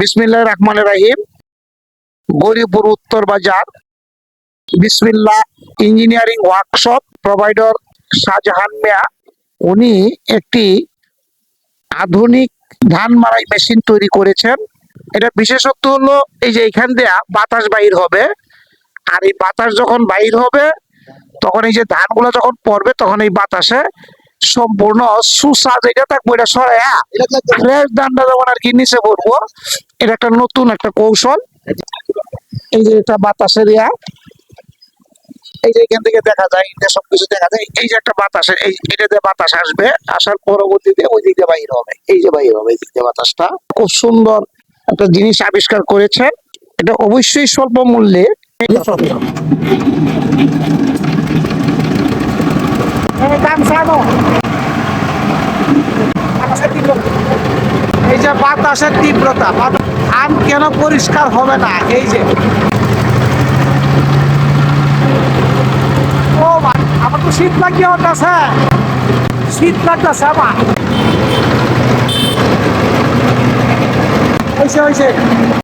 বিসমিল্লাহ রহমান রাহিম। Gouripur Uttar Bazar. Bismillah engineering workshop provider Shahjahan Mia. উনি একটি আধুনিক ধান মারাই মেশিন তৈরি করেছেন। এটা বিশেষত্ব হলো, এই যে এখান দিয়ে বাতাস বাহির হবে। আর এই বাতাস যখন বাহির হবে, তখন এই যে ধানগুলো যখন পড়বে, তখন এই বাতাসে সম্পূর্ণ সুসা যেটা থাকব এটা সরাইয়া ফ্রেশ ধানটা যখন আর কি নিচে পড়ব এটা একটা নতুন একটা কৌশল। এই যে এটা বাতাসের ইয়া এই যে এখান থেকে দেখা যায় এটা সবকিছু দেখা যায়। এই যে একটা বাতাসের এই এটা দিয়ে বাতাস আসবে আসার পরবর্তীতে ওই দিক বাইর হবে। এই যে বাইর হবে এই দিক দিয়ে বাতাসটা। খুব সুন্দর একটা জিনিস আবিষ্কার করেছেন এটা অবশ্যই স্বল্প মূল্যে। এই যে বাতাসের তীব্রতা আম কেন পরিষ্কার হবে না? এই যে। ও আমার তো শীত লাগিয়ে ওঠাছে শীত লাগতেছে আমার হয়েছে হয়েছে